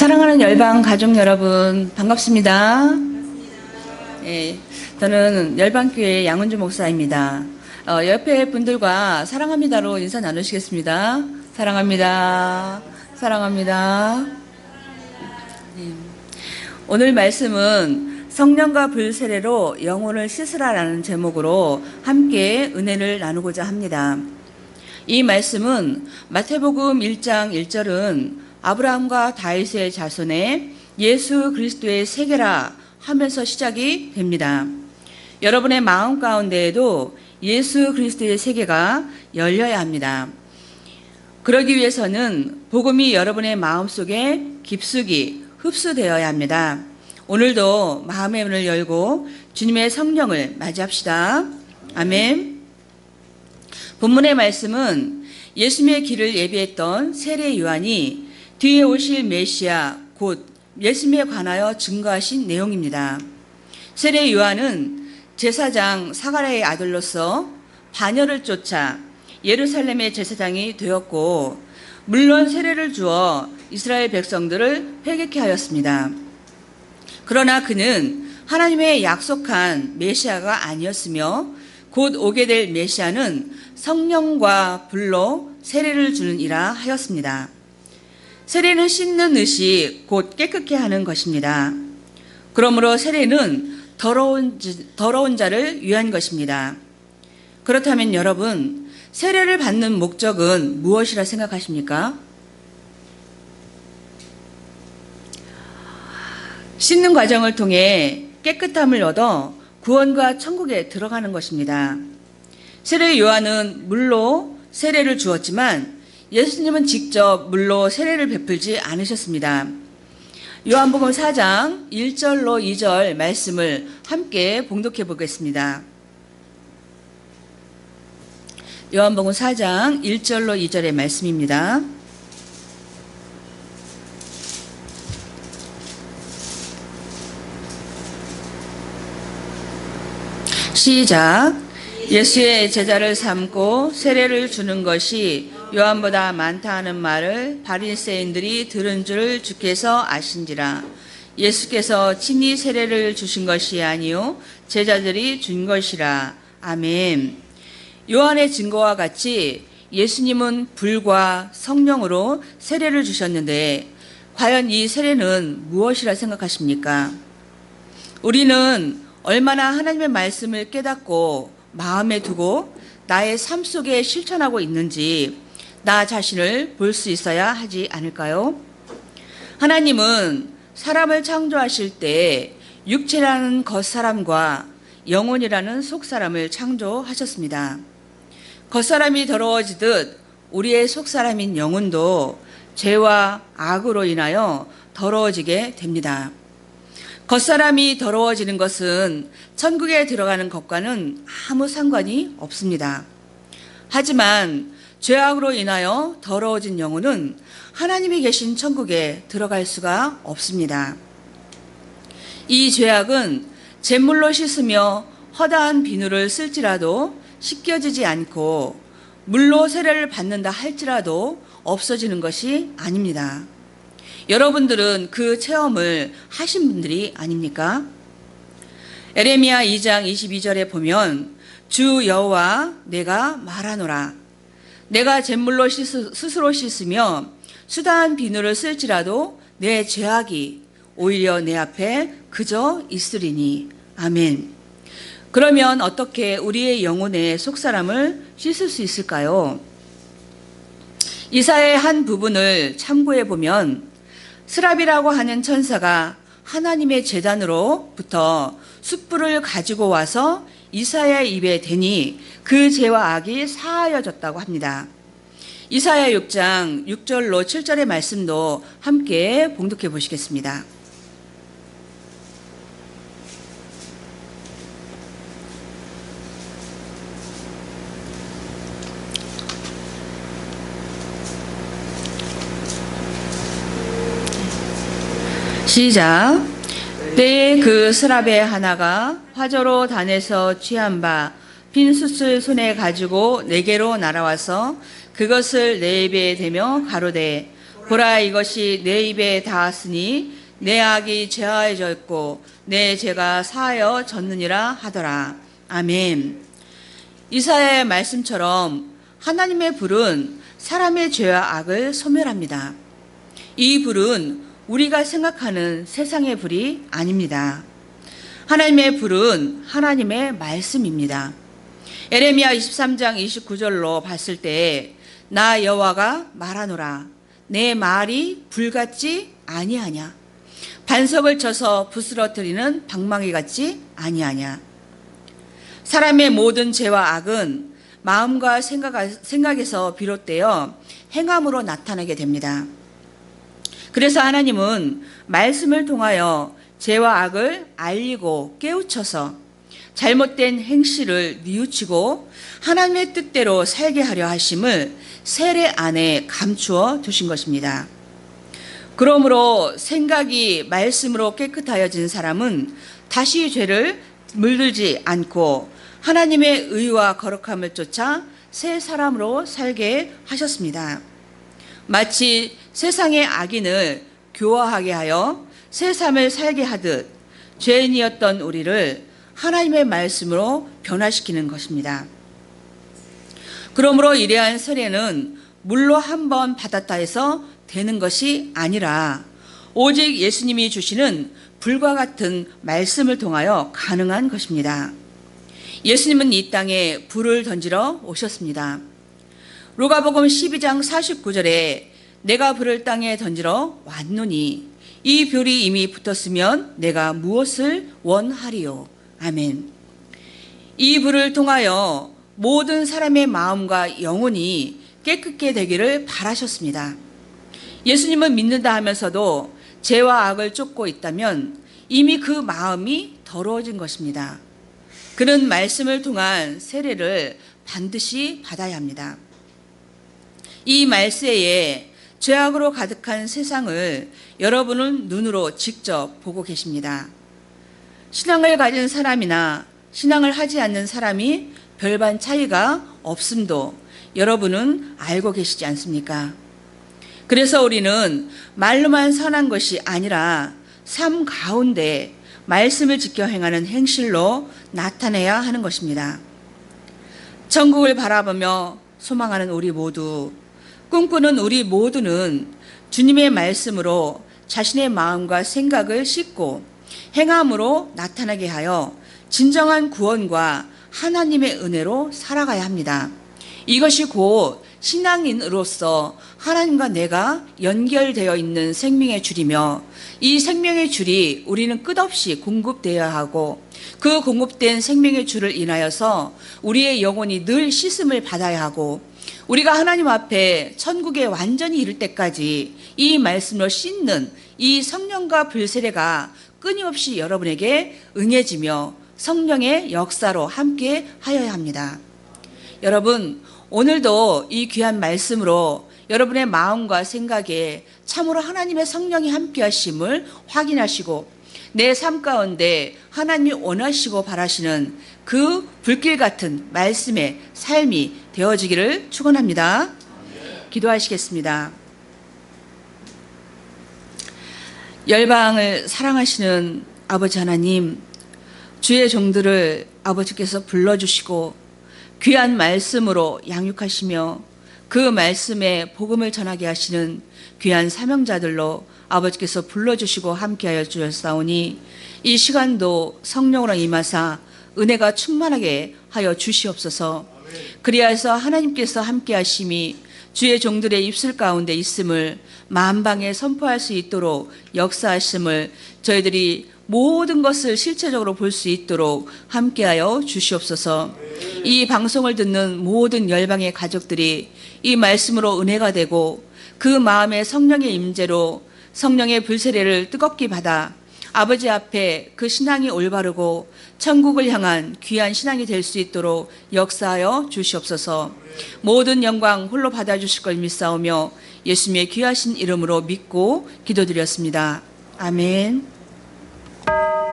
사랑하는 열방 가족 여러분 반갑습니다. 예, 저는 열방교회 양은주 목사입니다. 어, 옆에 분들과 사랑합니다로 인사 나누시겠습니다. 사랑합니다. 사랑합니다. 예. 오늘 말씀은 성령과 불세례로 영혼을 씻으라라는 제목으로 함께 은혜를 나누고자 합니다. 이 말씀은 마태복음 1장 1절은 아브라함과 다윗의 자손에 예수 그리스도의 세계라 하면서 시작이 됩니다. 여러분의 마음 가운데에도 예수 그리스도의 세계가 열려야 합니다. 그러기 위해서는 복음이 여러분의 마음 속에 깊숙이 흡수되어야 합니다. 오늘도 마음의 문을 열고 주님의 성령을 맞이합시다. 아멘. 본문의 말씀은 예수님의 길을 예비했던 세례 요한이 뒤에 오실 메시아 곧 예수님에 관하여 증거하신 내용입니다. 세례 요한은 제사장 사가랴의 아들로서 반열을 쫓아 예루살렘의 제사장이 되었고 물론 세례를 주어 이스라엘 백성들을 회개케 하였습니다. 그러나 그는 하나님의 약속한 메시아가 아니었으며 곧 오게 될 메시아는 성령과 불로 세례를 주는 이라 하였습니다. 세례는 씻는 의식, 곧 깨끗게 하는 것입니다. 그러므로 세례는 더러운, 더러운 자를 위한 것입니다. 그렇다면 여러분, 세례를 받는 목적은 무엇이라 생각하십니까? 씻는 과정을 통해 깨끗함을 얻어 구원과 천국에 들어가는 것입니다. 세례 요한은 물로 세례를 주었지만 예수님은 직접 물로 세례를 베풀지 않으셨습니다. 요한복음 4장 1절로 2절 말씀을 함께 봉독해 보겠습니다. 요한복음 4장 1절로 2절의 말씀입니다. 시작. 예수의 제자를 삼고 세례를 주는 것이 요한보다 많다 하는 말을 바리새인들이 들은 줄 주께서 아신지라. 예수께서 친히 세례를 주신 것이 아니요 제자들이 준 것이라. 아멘. 요한의 증거와 같이 예수님은 불과 성령으로 세례를 주셨는데 과연 이 세례는 무엇이라 생각하십니까? 우리는 얼마나 하나님의 말씀을 깨닫고 마음에 두고 나의 삶 속에 실천하고 있는지 나 자신을 볼 수 있어야 하지 않을까요? 하나님은 사람을 창조하실 때 육체라는 겉사람과 영혼이라는 속사람을 창조하셨습니다. 겉사람이 더러워지듯 우리의 속사람인 영혼도 죄와 악으로 인하여 더러워지게 됩니다. 겉사람이 더러워지는 것은 천국에 들어가는 것과는 아무 상관이 없습니다. 하지만 죄악으로 인하여 더러워진 영혼은 하나님이 계신 천국에 들어갈 수가 없습니다. 이 죄악은 잿물로 씻으며 허다한 비누를 쓸지라도 씻겨지지 않고 물로 세례를 받는다 할지라도 없어지는 것이 아닙니다. 여러분들은 그 체험을 하신 분들이 아닙니까? 에레미야 2장 22절에 보면 주 여호와 내가 말하노라 내가 잿물로 씻으, 스스로 씻으며 수다한 비누를 쓸지라도 내 죄악이 오히려 내 앞에 그저 있으리니 아멘. 그러면 어떻게 우리의 영혼의 속사람을 씻을 수 있을까요? 이사의 한 부분을 참고해 보면 스랍이라고 하는 천사가 하나님의 재단으로부터 숯불을 가지고 와서 이사야의 입에 대니 그 죄와 악이 사하여졌다고 합니다. 이사야 6장 6절로 7절의 말씀도 함께 봉독해 보시겠습니다. 시작. 때에 그 스랍의 하나가 화저로 단에서 취한 바 빈 숯을 손에 가지고 내게로 날아와서 그것을 내 입에 대며 가로되 보라 이것이 내 입에 닿았으니 내 악이 죄하여졌고 내 죄가 사하여 졌느니라 하더라. 아멘. 이사야의 말씀처럼 하나님의 불은 사람의 죄와 악을 소멸합니다. 이 불은 우리가 생각하는 세상의 불이 아닙니다. 하나님의 불은 하나님의 말씀입니다. 에레미야 23장 29절로 봤을 때 나 여호와가 말하노라 내 말이 불같지 아니하냐 반석을 쳐서 부스러뜨리는 방망이 같지 아니하냐 사람의 모든 죄와 악은 마음과 생각에서 비롯되어 행함으로 나타나게 됩니다. 그래서 하나님은 말씀을 통하여 죄와 악을 알리고 깨우쳐서 잘못된 행실을 뉘우치고 하나님의 뜻대로 살게 하려 하심을 세례 안에 감추어 두신 것입니다. 그러므로 생각이 말씀으로 깨끗하여진 사람은 다시 죄를 물들지 않고 하나님의 의와 거룩함을 쫓아 새 사람으로 살게 하셨습니다. 마치 세상의 악인을 교화하게 하여 새 삶을 살게 하듯 죄인이었던 우리를 하나님의 말씀으로 변화시키는 것입니다. 그러므로 이러한 세례는 물로 한 번 받았다 해서 되는 것이 아니라 오직 예수님이 주시는 불과 같은 말씀을 통하여 가능한 것입니다. 예수님은 이 땅에 불을 던지러 오셨습니다. 로가복음 12장 49절에 내가 불을 땅에 던지러 왔노니 이 별이 이미 붙었으면 내가 무엇을 원하리요. 아멘. 이 불을 통하여 모든 사람의 마음과 영혼이 깨끗게 되기를 바라셨습니다. 예수님을 믿는다 하면서도 죄와 악을 쫓고 있다면 이미 그 마음이 더러워진 것입니다. 그는 말씀을 통한 세례를 반드시 받아야 합니다. 이 말세에 죄악으로 가득한 세상을 여러분은 눈으로 직접 보고 계십니다. 신앙을 가진 사람이나 신앙을 하지 않는 사람이 별반 차이가 없음도 여러분은 알고 계시지 않습니까? 그래서 우리는 말로만 선한 것이 아니라 삶 가운데 말씀을 지켜 행하는 행실로 나타내야 하는 것입니다. 천국을 바라보며 소망하는 우리 모두, 꿈꾸는 우리 모두는 주님의 말씀으로 자신의 마음과 생각을 씻고 행함으로 나타나게 하여 진정한 구원과 하나님의 은혜로 살아가야 합니다. 이것이 곧 신앙인으로서 하나님과 내가 연결되어 있는 생명의 줄이며 이 생명의 줄이 우리는 끝없이 공급되어야 하고 그 공급된 생명의 줄을 인하여서 우리의 영혼이 늘 씻음을 받아야 하고 우리가 하나님 앞에 천국에 완전히 이를 때까지 이 말씀으로 씻는 이 성령과 불세례가 끊임없이 여러분에게 응해지며 성령의 역사로 함께 하여야 합니다. 여러분, 오늘도 이 귀한 말씀으로 여러분의 마음과 생각에 참으로 하나님의 성령이 함께 하심을 확인하시고 내 삶 가운데 하나님이 원하시고 바라시는 그 불길 같은 말씀의 삶이 되어지기를 축원합니다. 기도하시겠습니다. 열방을 사랑하시는 아버지 하나님, 주의 종들을 아버지께서 불러주시고 귀한 말씀으로 양육하시며 그 말씀에 복음을 전하게 하시는 귀한 사명자들로 아버지께서 불러주시고 함께하여 주셨사오니 이 시간도 성령으로 임하사 은혜가 충만하게 하여 주시옵소서 그리하여서 하나님께서 함께하심이 주의 종들의 입술 가운데 있음을 만방에 선포할 수 있도록 역사하심을 저희들이 모든 것을 실체적으로 볼 수 있도록 함께하여 주시옵소서. 이 방송을 듣는 모든 열방의 가족들이 이 말씀으로 은혜가 되고 그 마음의 성령의 임재로 성령의 불세례를 뜨겁게 받아 아버지 앞에 그 신앙이 올바르고 천국을 향한 귀한 신앙이 될 수 있도록 역사하여 주시옵소서. 모든 영광 홀로 받아 주실 걸 믿사오며 예수님의 귀하신 이름으로 믿고 기도드렸습니다. 아멘.